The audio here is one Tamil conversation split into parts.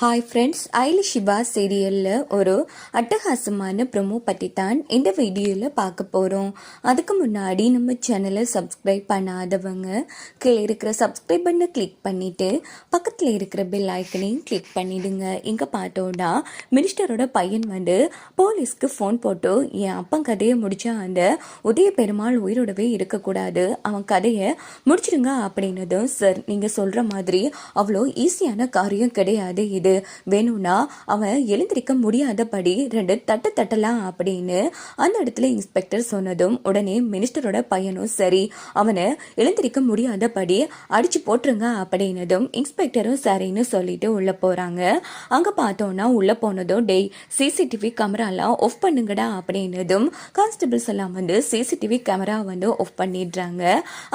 ஹாய் ஃப்ரெண்ட்ஸ் ஐலி ஷிபா சீரியலில் ஒரு அட்டகாசமான ப்ரொமோ பற்றி தான் இந்த வீடியோவில் பார்க்க போகிறோம் அதுக்கு முன்னாடி நம்ம சேனலை சப்ஸ்கிரைப் பண்ணாதவங்க கீழே இருக்கிற சப்ஸ்கிரைப் பண்ணை கிளிக் பண்ணிவிட்டு பக்கத்தில் இருக்கிற பெல் ஐக்கனையும் கிளிக் பண்ணிடுங்க. இங்கே பார்த்தோன்னா மினிஸ்டரோட பையன் வந்து போலீஸ்க்கு ஃபோன் போட்டு என் அப்பன் கதையை முடித்தா அந்த உதய பெருமாள் உயிரோடவே இருக்கக்கூடாது. அவன் கதையை முடிச்சிடுங்க அப்படின்னதும் சார் நீங்கள் சொல்கிற மாதிரி அவ்வளோ ஈஸியான காரியம் கிடையாது. இது வேணும்னா அவன் எழுந்திருக்க முடியாதபடி ரெண்டு தட்டு தட்டலாம் அப்படின்னு அந்த இடத்துல இன்ஸ்பெக்டர் சொன்னதும் உடனே மினிஸ்டரோட பையனும் சரி அவனை எழுந்திருக்க முடியாதபடி அடிச்சு போட்டுருங்க அப்படின்னதும் இன்ஸ்பெக்டரும் சரின்னு சொல்லிட்டு உள்ள போறாங்க. அங்க பார்த்தோம்னா உள்ள போனதும் டெய் சிசிடிவி கேமராலாம் ஆஃப் பண்ணுங்கடா அப்படின்னதும் கான்ஸ்டபிள்ஸ் எல்லாம் வந்து சிசிடிவி கேமரா வந்து ஆஃப் பண்ணிடுறாங்க.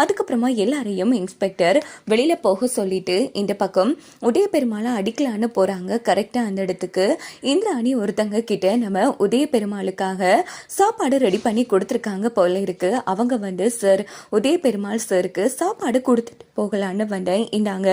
அதுக்கப்புறமா எல்லாரையும் இன்ஸ்பெக்டர் வெளியில போக சொல்லிட்டு இந்த பக்கம் உதய பெருமாளை அடிக்கலான்னு போகிறாங்க கரெக்டாக அந்த இடத்துக்கு. இந்திராணி ஒருத்தங்க கிட்ட நம்ம உதய பெருமாளுக்காக சாப்பாடு ரெடி பண்ணி கொடுத்துருக்காங்க போல இருக்குது அவங்க வந்து சார் உதய பெருமாள் சருக்கு சாப்பாடு கொடுத்துட்டு போகலான்னு வந்தேன். இந்தாங்க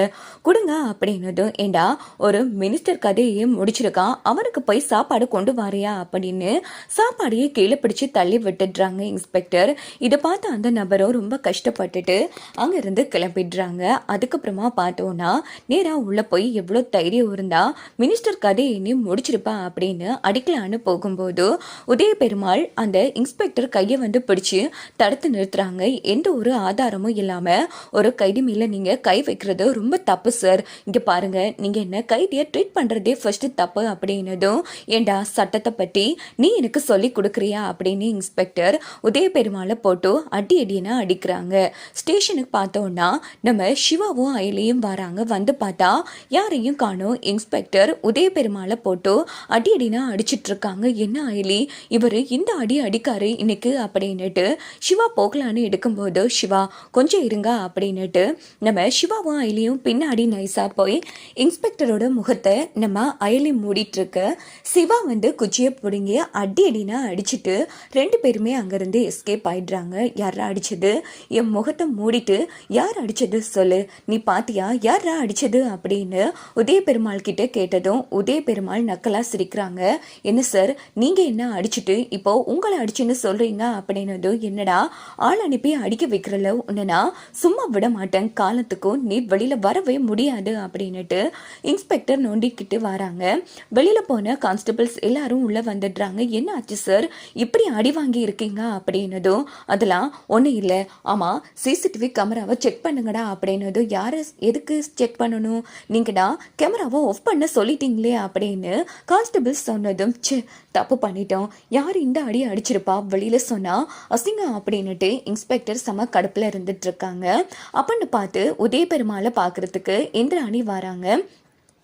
கொடுங்க அப்படின்னதும் ஏண்டா ஒரு மினிஸ்டர் கதையை முடிச்சிருக்கான். அவனுக்கு போய் சாப்பாடு கொண்டு வாரியா அப்படின்னு சாப்பாடையே கீழே பிடிச்சி தள்ளி விட்டுடுறாங்க இன்ஸ்பெக்டர் இதை பார்த்து அந்த நபரும் ரொம்ப கஷ்டப்பட்டுட்டு அங்கேருந்து கிளம்பிடுறாங்க. அதுக்கப்புறமா பார்த்தோன்னா நேராக உள்ளே போய் எவ்வளோ தைரியம் இருந்தா மினிஸ்டர் கதையை நீ முடிச்சிருப்பா அப்படின்னு அடிக்கலான்னு போகும்போது உதய பெருமாள் அந்த இன்ஸ்பெக்டர் கையை வந்து பிடிச்சி தடுத்து நிறுத்துறாங்க. எந்த ஒரு ஆதாரமும் இல்லாம ஒரு கைதி மேல நீங்க கை வைக்கிறது ரொம்ப தப்பு சார். இங்க பாருங்க நீங்க என்ன கைதியை ட்ரீட் பண்றதே ஃபர்ஸ்ட் தப்பு அப்படின்னதும் ஏண்டா சட்டத்தை பத்தி நீ எனக்கு சொல்லி கொடுக்குறியா? அப்படின்னு இன்ஸ்பெக்டர் உதய பெருமாளை போட்டு அடி அடினா அடிக்கிறாங்க. ஸ்டேஷனுக்கு பார்த்தோன்னா நம்ம சிவாவும் அயலியும் வராங்க. வந்து பார்த்தா யாரையும் காணும். இன்ஸ்பெக்டர் உதய பெருமாளை போட்டு அடி அடினா அடிச்சிட்டு இருக்காங்க என்ன அயலி இவர் இந்த அடி அடிக்காரு இன்னைக்கு அப்படின்னுட்டு சிவா போகலான்னு எடுக்கும்போது சிவா கொஞ்சம் இருங்க அப்படின்னுட்டு நம்ம சிவாவும் அயலியும் பின்னாடி நைஸாக போய் இன்ஸ்பெக்டரோட முகத்தை நம்ம அயலி மூடிட்டுருக்க சிவா வந்து குச்சியை பிடுங்கி அடி அடினா அடிச்சிட்டு ரெண்டு பேருமே அங்கேருந்து எஸ்கேப் ஆயிடுறாங்க. யாரா அடிச்சது? என் முகத்தை மூடிட்டு யார் அடிச்சது சொல்லு. நீ பாத்தியா? யாரா அடிச்சது? அப்படின்னு உதய பெருமாள் கிட்ட கேட்டதும் உதய பெருமாள் நக்கலா சிரிக்கிறாங்க. என்ன சார் நீங்க என்ன அடிச்சிட்டு இப்போ உங்களை அடிச்சுன்னு சொல்றீங்க அப்படின்னதும் என்னடா? ஆள் அனுப்பி அடிக்க வைக்கிறல உன்னை சும்மா விட மாட்டேன். காலத்துக்கும் நீ வெளியில வரவே முடியாது அப்படின்னுட்டு இன்ஸ்பெக்டர் நோண்டிக்கிட்டு வராங்க. வெளியில போன கான்ஸ்டபிள்ஸ் எல்லாரும் உள்ள வந்துடுறாங்க. என்ன ஆச்சு சார்? இப்படி அடி வாங்கி இருக்கீங்க? அப்படின்னதும் அதெல்லாம் ஒன்றும் இல்லை. ஆமாம் சிசிடிவி கேமராவை செக் பண்ணுங்கடா அப்படின்னதும் யாரை எதுக்கு செக் பண்ணணும்? நீங்கடா கேமராவை ஆஃப் பண்ண சொல்லிட்டீங்களே அப்படின்னு கான்ஸ்டபிள் சொன்னதும் ச்சே தப்பு பண்ணிட்டோம். யார் இந்த அடி அடிச்சிருப்பா? வெளியில சொன்னா அசிங்கம் அப்படின்னுட்டு இன்ஸ்பெக்டர் செம கடுப்புல இருந்துட்டு இருக்காங்க. அப்படின்னு பார்த்து உதய பெருமாளை பார்க்கறதுக்கு இந்திராணி வராங்க.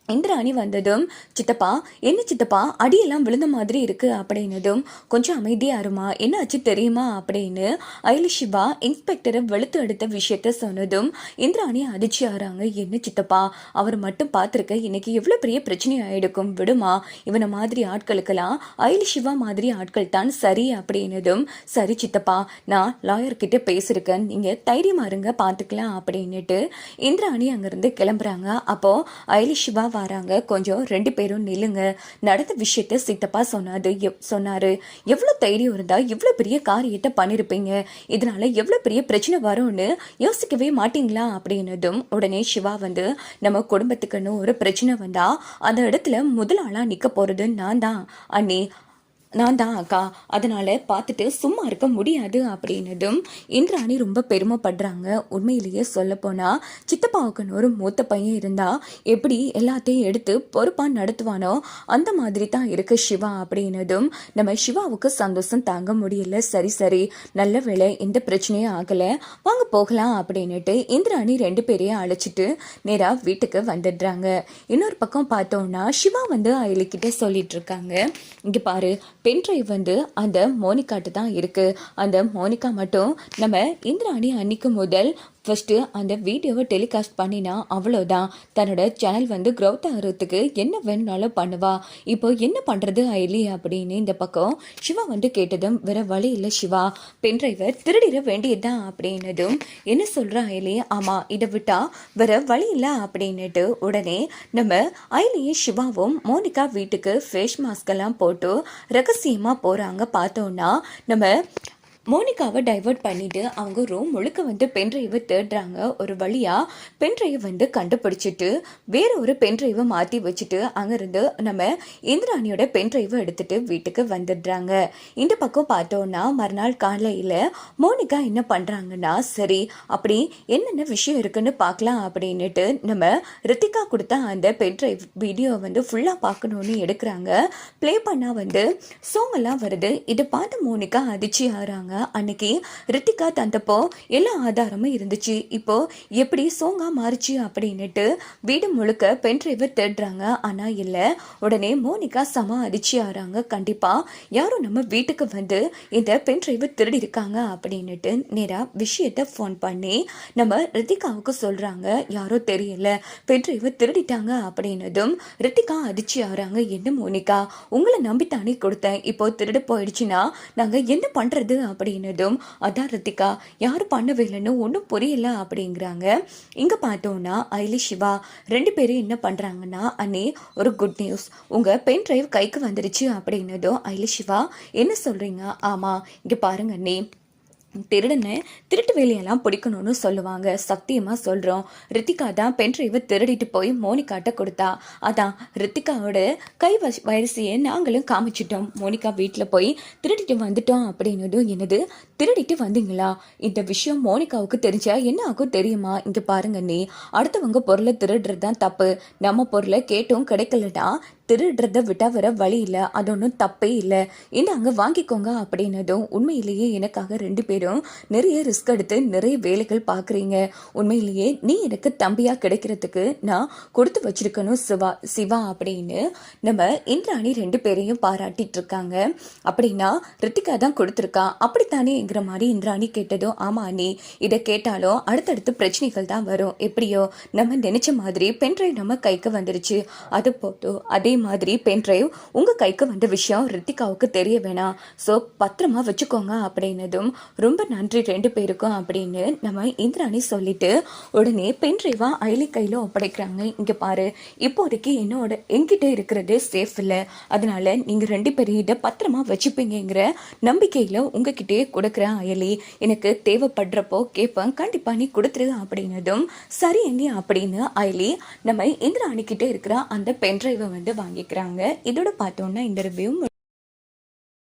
இந்திராணி வந்ததும் சித்தப்பா என்ன சித்தப்பா? அடியெல்லாம் விழுந்த மாதிரி இருக்கு அப்படின்னதும் கொஞ்சம் அமைதியா இருமா? என்ன ஆச்சு தெரியுமா? அப்படின்னு அயலி சிவா இன்ஸ்பெக்டரை வெளுத்து எடுத்த விஷயத்த சொன்னதும் இந்திராணி அதிர்ச்சி ஆறாங்க என்ன சித்தப்பா? அவர் மட்டும் பார்த்துருக்க இன்னைக்கு எவ்வளோ பெரிய பிரச்சனை ஆயிடுக்கும். விடுமா? இவனை மாதிரி ஆட்களுக்கெல்லாம் அயலி சிவா மாதிரி ஆட்கள் தான் சரி அப்படின்னதும் சரி சித்தப்பா நான் லாயர் கிட்ட பேசியிருக்கேன். நீங்க தைரியமா இருங்க பார்த்துக்கலாம் அப்படின்னுட்டு இந்திராணி அங்கிருந்து கிளம்புறாங்க. அப்போ அயலி சிவா வராங்க. கொஞ்சம் ரெண்டு பேரும் நில்லுங்க. நடந்த விஷயத்த சித்தப்பா சொன்னாரு. சொன்னாரு. எவ்வளோ தைரியம் இருந்தா இவ்வளோ பெரிய காரியத்தை பண்ணியிருப்பீங்க இதனால எவ்வளோ பெரிய பிரச்சனை வரும்னு யோசிக்கவே மாட்டீங்களா? அப்படின்னதும் உடனே சிவா வந்து நம்ம குடும்பத்துக்குன்னு ஒரு பிரச்சனை வந்தா அந்த இடத்துல முதலாளாக நிற்க போகிறது போறது நான் தான். அண்ணி நான் தான் அக்கா. அதனால் பார்த்துட்டு சும்மா இருக்க முடியாது அப்படின்னதும் இந்திராணி ரொம்ப பெருமைப்படுறாங்க. உண்மையிலேயே சொல்லப்போனால் சித்தப்பாவுக்குன்னு ஒரு மூத்த பையன் இருந்தால் எப்படி எல்லாத்தையும் எடுத்து பொறுப்பாக நடத்துவானோ அந்த மாதிரி தான் இருக்கு சிவா அப்படின்னதும் நம்ம சிவாவுக்கு சந்தோஷம் தாங்க முடியல. சரி சரி நல்ல வேலை எந்த பிரச்சனையும் ஆகலை. வாங்க போகலாம் அப்படின்னுட்டு இந்திராணி ரெண்டு பேரையும் அழைச்சிட்டு நேராக வீட்டுக்கு வந்துடுறாங்க. இன்னொரு பக்கம் பார்த்தோம்னா சிவா வந்து அயலிக்கிட்ட சொல்லிட்டு இருக்காங்க. இங்கே பாரு பென் டிரைவ் வந்து அந்த மோனிகாட்டு தான் இருக்குது அந்த மோனிகா மட்டும் நம்ம இந்திராணி அன்னைக்கு முதல் ஃபஸ்ட்டு அந்த வீடியோவை டெலிகாஸ்ட் பண்ணினா அவ்வளோதான் தன்னோட சேனல் வந்து க்ரௌத் ஆகிறதுக்கு என்ன வேணுனாலும் பண்ணுவா. இப்போ என்ன பண்ணுறது ஐலி அப்படின்னு இந்த பக்கம் சிவா வந்து கேட்டதும் வேற வழி இல்லை சிவா. பென் டிரைவர் திருடிட வேண்டியதுதான் அப்படின்னதும் என்ன சொல்கிற ஐலி? ஆமாம் இதை விட்டால் வேற வழி இல்லை அப்படின்னுட்டு உடனே நம்ம ஐலியும் சிவாவும் மோனிகா வீட்டுக்கு ஃபேஸ் மாஸ்க் எல்லாம் போட்டு ரகசியமாக போகிறாங்க பார்த்தோன்னா நம்ம மோனிகாவை டைவர்ட் பண்ணிட்டு அவங்க ரூம் முழுக்க வந்து பென்ட்ரைவை தேடுறாங்க. ஒரு வழியாக பென்ட்ரைவை வந்து கண்டுபிடிச்சிட்டு வேற ஒரு பென்ட்ரைவை மாற்றி வச்சுட்டு அங்கேருந்து நம்ம இந்திராணியோட பென்ட்ரைவை எடுத்துட்டு வீட்டுக்கு வந்துடுறாங்க. இந்த பக்கம் பார்த்தோன்னா மறுநாள் காலையில் மோனிகா என்ன பண்ணுறாங்கன்னா சரி அப்படி என்னென்ன விஷயம் இருக்குன்னு பார்க்கலாம் அப்படின்னுட்டு நம்ம ரித்திகா கொடுத்த அந்த பென்ட்ரைவ் வீடியோ வந்து ஃபுல்லாக பார்க்கணுன்னு எடுக்கிறாங்க. ப்ளே பண்ணால் வந்து சோங்கெல்லாம் வருது. இதை பார்த்து மோனிகா அதிர்ச்சி ஆகிறாங்க. அன்னைக்கு ரித்திகா தந்தப்போ எல்லா ஆதாரமும் இருந்துச்சு. இப்போ எப்படி சோங்கா மாறிச்சு அப்படின்னுட்டு வீடு முழுக்க பென் டிரைவர் தேடுறாங்க. ஆனா இல்லை உடனே மோனிகா சம அதிர்ச்சி ஆறாங்க. கண்டிப்பா யாரும் நம்ம வீட்டுக்கு வந்து இந்த பென் டிரைவர் திருடி இருக்காங்க அப்படின்னுட்டு நேரா விஷயத்த ஃபோன் பண்ணி நம்ம ரித்திகாவுக்கு சொல்றாங்க. யாரோ தெரியல பென் டிரைவர் திருடிட்டாங்க அப்படின்னதும் ரித்திகா அதிர்ச்சி ஆறாங்க. என்ன மோனிகா உங்களை நம்பித்தானே கொடுத்தேன். இப்போ திருடு போயிடுச்சுன்னா நாங்க என்ன பண்றது அப்படின்னதும் அதான் ரித்திகா யாரும் பண்ணவே இல்லைன்னு ஒன்றும் புரியல அப்படிங்கிறாங்க. இங்கே பார்த்தோன்னா ஐலி சிவா ரெண்டு பேரும் என்ன பண்ணுறாங்கன்னா அண்ணே ஒரு குட் நியூஸ் உங்கள் பென் டிரைவ் கைக்கு வந்துருச்சு அப்படின்னதும் ஐலி சிவா என்ன சொல்கிறீங்க ஆமாம் இங்கே பாருங்க அண்ணே. திருடனை திருட்டு வேலையெல்லாம் பிடிக்கணும்னு சொல்லுவாங்க. சத்தியமாக சொல்கிறோம் ரித்திகா தான் பென் டிரைவை திருடிட்டு போய் மோனிகாட்ட கொடுத்தா. அதான் ரித்திகாவோட கை வ வரிசையை நாங்களும் காமிச்சிட்டோம். மோனிகா வீட்டில் போய் திருடிட்டு வந்துட்டோம் அப்படின்னதும் என்னது? திருடிட்டு வந்தீங்களா? இந்த விஷயம் மோனிகாவுக்கு தெரிஞ்சா என்ன ஆகும் தெரியுமா? இங்கே பாருங்க நீ அடுத்தவங்க பொருளை திருடுறது தான் தப்பு. நம்ம பொருளை கேட்டும் கிடைக்கலடா திருடுறத விட்டா வர வழி இல்லை. அது ஒன்றும் தப்பே இல்லை. இந்தாங்க வாங்கிக்கோங்க அப்படின்னதும் உண்மையிலேயே எனக்காக ரெண்டு பேரும் நிறைய ரிஸ்க் எடுத்து நிறைய வேலைகள் பார்க்குறீங்க உண்மையிலேயே நீ எனக்கு தம்பியாக கிடைக்கிறதுக்கு நான் கொடுத்து வச்சிருக்கணும் சிவா சிவா அப்படின்னு நம்ம இந்திராணி ரெண்டு பேரையும் பாராட்டிட்டு இருக்காங்க. அப்படின்னா ரித்திகா தான் கொடுத்துருக்கா. அப்படித்தானேங்கிற மாதிரி இந்திராணி கேட்டதும் ஆமா நீ இதை கேட்டாலும் அடுத்தடுத்து பிரச்சனைகள் தான் வரும். எப்படியோ நம்ம நினைச்ச மாதிரி பென்ட்ரைவ் நம்ம கைக்கு வந்துருச்சு. அது போதும் அதே மாதிரி பென்ட்ரைவ் உங்கள் கைக்கு வந்த விஷயம் ரித்திகாவுக்கு தெரிய வேணாம். ஸோ பத்திரமா வச்சுக்கோங்க அப்படின்னதும் ரொம்ப நன்றி ரெண்டு பேருக்கும் அப்படின்னு நம்ம இந்திராணி சொல்லிட்டு உடனே பென்ட்ரைவா ஐலி கையில் ஒப்படைக்கிறாங்க. இங்கே பாரு இப்போதைக்கு என்னோட என்கிட்ட இருக்கிறது சேஃப் இல்லை. அதனால நீங்கள் ரெண்டு பேரும் இதை பத்திரமா வச்சுப்பீங்கிற நம்பிக்கையில் உங்ககிட்டயே கொடுக்குறேன் அயலி. எனக்கு தேவைப்படுறப்போ கேட்பேன் கண்டிப்பாக நீ கொடுத்துரு அப்படின்னதும் சரி அண்ணி அப்படின்னு அயலி நம்ம இந்திராணி இருக்கிற அந்த பென்ட்ரைவை வந்து வாங்கிக்கிறாங்க. இதோட பார்த்தோன்னா இந்த ரிவ்யூ